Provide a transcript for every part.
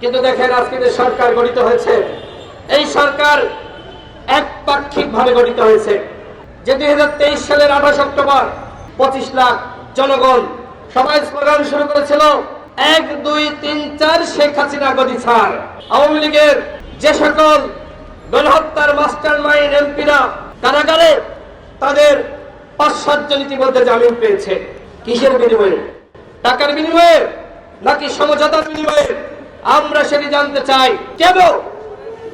কিন্তু দেখেন আজকে যে সরকার গঠিত হয়েছে, এই সরকার একপাক্ষিক ভাবে গঠিত হয়েছে। যে দুই হাজার তেইশ সালের আঠাশ অক্টোবর, পঁচিশ লাখ জনগণ সবাই স্লোগান শুরু করেছিল। এক, দুই, তিন, চার শেখ হাসিনা গদি ছাড়। আওয়ামী লীগের যে সকল গণহত্যার মাস্টার মাইন্ড এমপিরা, কারাগারে তাদের পাঁচ সাতজন ইতিমধ্যে জামিন পেয়েছে। কিসের বিনিময়ে? টাকার বিনিময়ে নাকি সমঝোতার বিনিময়ে? আমরা সেটি জানতে চাই। কেন?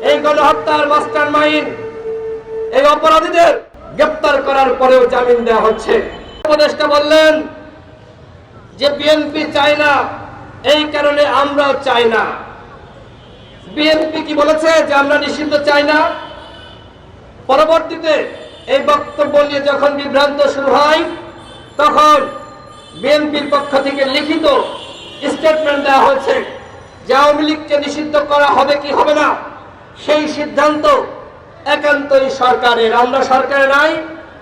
এই গণহত্যার মাস্টার মাইন্ড, এই অপরাধীদের গ্রেপ্তার করার পরেও জামিন দেওয়া হচ্ছে। উপদেষ্টা বললেন যে, বিএনপি চায় না, এই কারণে আমরাও চাই না। বিএনপি কি বলেছে যে, আমরা নিষিদ্ধ চাই না? পরবর্তীতে এই বক্তব্য নিয়ে যখন বিভ্রান্ত শুরু হয়, তখন বিএনপির পক্ষ থেকে লিখিত স্টেটমেন্ট দেওয়া হয়েছে। আওয়ামী লীগকে নিষিদ্ধ করা হবে কি হবে না? সেই সিদ্ধান্ত একান্তই সরকারের। আমরা সরকারে নাই,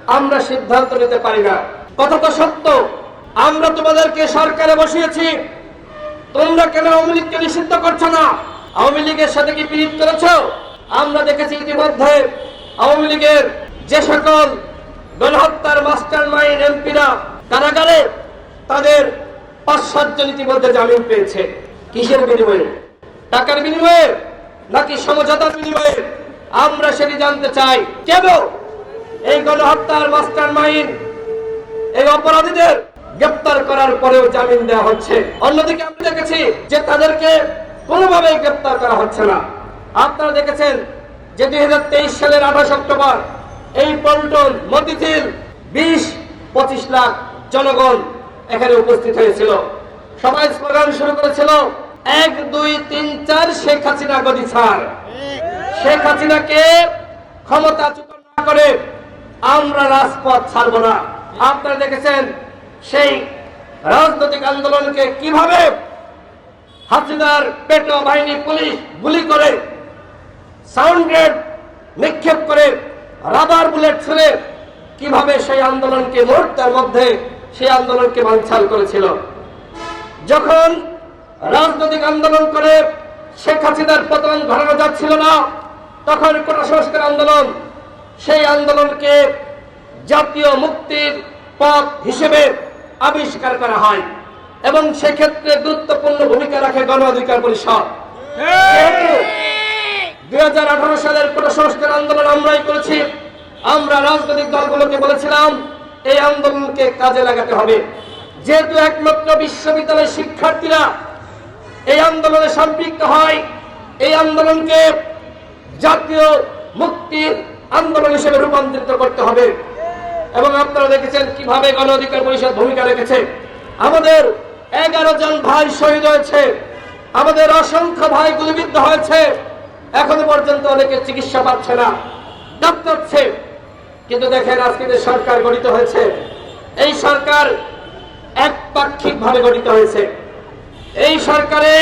আমরা সিদ্ধান্ত নিতে পারি না। কথা তো সত্য। আমরা তোমাদেরকে সরকারে বসিয়েছি। তোমরা কেন আওয়ামী লীগকে নিষিদ্ধ করছ না? আওয়ামী লীগের সাথে কি পীড়িত করেছ? আমরা দেখেছি ইতিমধ্যে আওয়ামী লীগের যে সকল গণহত্যার মাস্টার মাইন্ড এমপিরা কারাগারে তাদের পাঁচ সাতজন ইতিমধ্যে জামিন পেয়েছে। কিসের বিনিময়ে? টাকার বিনিময়ে নাকি সমঝোতার বিনিময়ে? আমরা সেটি জানতে চাই। কেন? এই গণহত্যার মাস্টার মাইন্ড এই অপরাধীদের গ্রেপ্তার করার পরেও জামিন দেওয়া হচ্ছে। অন্যদিকে আমরা দেখেছি যে তাদেরকে কোনোভাবেই গ্রেপ্তার করা হচ্ছে না। আপনারা দেখেছেন যে দুই হাজার তেইশ সালের আঠাশ অক্টোবর এই পল্টন মতিঝিল বিশ, পঁচিশ লাখ জনগণ এখানে উপস্থিত হয়েছিল। সবাই স্লোগান শুরু করেছিল এক, দুই, তিন, চার, শেখ হাসিনা গদি ছাড়। শেখ হাসিনাকে ক্ষমতাচ্যুত না করে আমরা রাজপথ ছাড়বো না। আপনারা দেখেছেন সেই রাজনৈতিক আন্দোলনকে কীভাবে হাসিনার পেটো বাহিনী পুলিশ গুলি করে সাউন্ড নিক্ষেপ করে রাবার বুলেট ছুড়ে কীভাবে সেই আন্দোলনকে মুহূর্তের মধ্যে সেই আন্দোলনকে বানচাল করেছিল। যখন রাজনৈতিক আন্দোলন করে শেখ হাসিনার পতন ঘটানো যাচ্ছিল না, তখন কোটা সংস্কার আন্দোলন, সেই আন্দোলনকে জাতীয় মুক্তির পথ হিসেবে আবিষ্কার করা হয় এবং সেক্ষেত্রে গুরুত্বপূর্ণ ভূমিকা রাখে গণ অধিকার পরিষদ। দুই হাজার আঠারো সালের কোটা সংস্কার আন্দোলন আমরাই করেছি, আমরা রাজনৈতিক দলগুলোকে বলেছিলাম, এই আন্দোলনকে কাজে লাগাতে হবে। যেহেতু একমাত্র বিশ্ববিদ্যালয়ের শিক্ষার্থীরা এই আন্দোলনে সম্পৃক্ত হয়। এই আন্দোলনকে জাতীয় মুক্তির আন্দোলন হিসেবে রূপান্তরিত করতে হবে। এবং আপনারা দেখেছেন কীভাবে গণ অধিকার পরিষদ ভূমিকা রেখেছে। আমাদের এগারো জন ভাই শহীদ হয়েছে। আমাদের অসংখ্য ভাই গুলিবিদ্ধ হয়েছে। এখনও পর্যন্ত অনেকে চিকিৎসা পাচ্ছে না। ডাক্তারছে কিন্তু দেখেন আজকে যে সরকার গঠিত হয়েছে, এই সরকার একপাক্ষিক ভাবে গঠিত হয়েছে। এই সরকারে